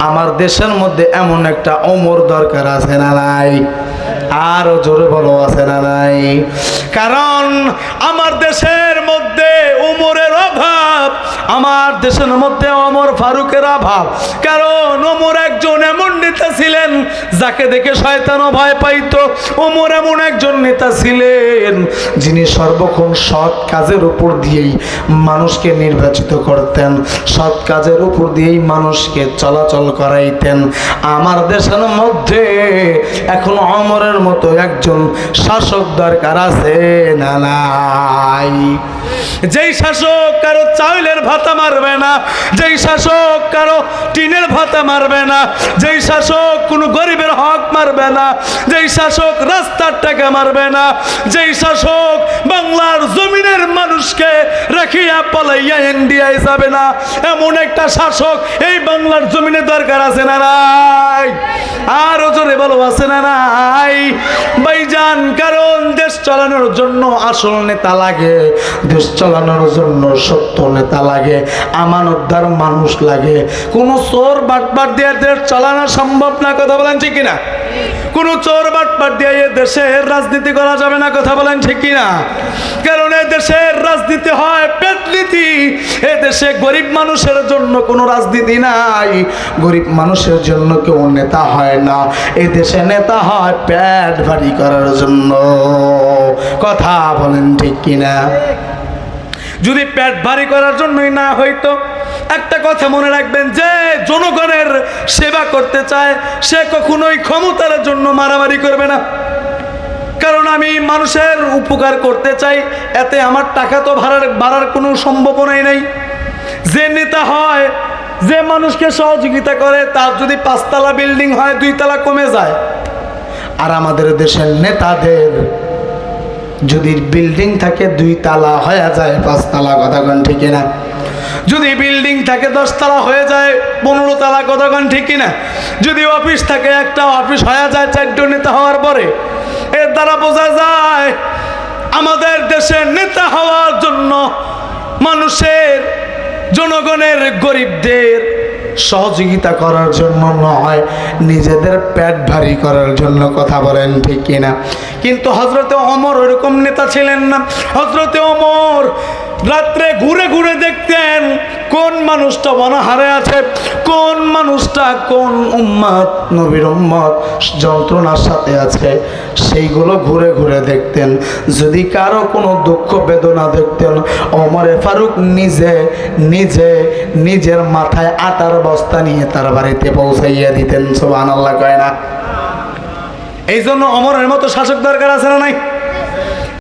আমার দেশের মধ্যে এমন একটা অমর দরকার আছে না নাই? আরও জোরে বলো, আছে না নাই? কারণ আমার অভাব আমার দেশের মধ্যে অমর ফারুকের অভাব। কারণ ওমর একজন এমন নেতা ছিলেন, যাকে দেখে শয়তানও ভয় পাইতো। ওমর এমন একজন নেতা ছিলেন, যিনি সর্বক্ষণ সৎ কাজের উপর দিয়েই মানুষকে নির্বাচিত করতেন। সৎ কাজের উপর দিয়েই মানুষকে চলাচল করাইতেন। আমার দেশের মধ্যে এখন অমরের মতো একজন শাসক দরকার আছে না নাই? যেই শাসক কারও চাউলের ভাতা মারবে না। যেই শাসক কারও টিনের ভাতা মারবে না। যেই শাসক কোনো গরিবের হক মারবে না। যেই শাসক রাস্তার টাকা মারবে না। যেই শাসক বাংলার জমিনের মানুষকে রাখিয়া পলাইয়া ইন্ডিয়ায় যাবে না। এমন একটা শাসক এই বাংলার জমিনে দরকার আছে না নাই? আর জোরে বলো, আছে না নাই? চালানোর জন্য আসল নেতা লাগে দেশ চালানোর জন্য সত্য নেতা লাগে, আমানতদার মানুষ লাগে। কোনো চোর বাটবার দিয়ে দেশ চালানো সম্ভব না, কথা বলেন ঠিক কিনা? কোনো চোর বাটপাট দিয়ে এ দেশের রাজনীতি করা যাবে না, কথা বলেন ঠিক কিনা? কারণ এ দেশের রাজনীতি হয় পেটনীতি এ দেশে গরিব মানুষের জন্য কোনো রাজনীতি নাই। গরিব মানুষের জন্য কেউ নেতা হয় না। এ দেশে নেতা হয় পেট ভারী করার জন্য। কথা বলেন ঠিক কিনা? যদি পেট ভারী করার জন্যই না হইতো একটা কথা মনে রাখবেন, যে জনগণের সেবা করতে চায়, সে কখনোই ক্ষমতার জন্য মারামারি করবে না। কারণ আমি মানুষের উপকার করতে চাই, এতে আমার টাকা তো ভাড়ার, বাড়ার কোনো সম্ভাবনাই নেই। যে নেতা হয়, যে মানুষকে সহযোগিতা করে, তার যদি পাঁচতলা বিল্ডিং হয়, দুইতলা কমে যায়। আর আমাদের দেশের নেতাদের যদি বিল্ডিং থাকে দুই তালা হয়ে যায়, পাঁচতলা কথাগণ ঠিক না। যদি বিল্ডিং থাকে দশতলা হয়ে যায় পনেরো তালা কথাগণ ঠিক না যদি অফিস থাকে একটা অফিস হয়ে যায় চারটে নেতা হওয়ার পরে। এর দ্বারা বোঝা যায়, আমাদের দেশের নেতা হওয়ার জন্য মানুষের, জনগণের, গরিবদের সহযোগিতা করার জন্য নয়, নিজেদের পেট ভারী করার জন্য কথা বলেন ঠিক কিনা? কিন্তু হজরতে অমর ওরকম নেতা ছিলেন না। হজরতে অমর রাত্রে ঘুরে ঘুরে দেখতেন কোন মানুষটা বনাহারে আছে, কোন মানুষটা কোন উম্মাদ, নবীর উম্মত যন্ত্রণার সাথে আছে। সেইগুলো ঘুরে ঘুরে দেখতেন। যদি কারও কোনো দুঃখ বেদনা দেখতেন অমরে ফারুক নিজে নিজে, নিজের মাথায় আটার বস্তা নিয়ে তার বাড়িতে পৌঁছাইয়া দিতেন। সোবান আল্লাহ কয় না? এই জন্য অমরের মতো শাসক দরকার আছে না নাই?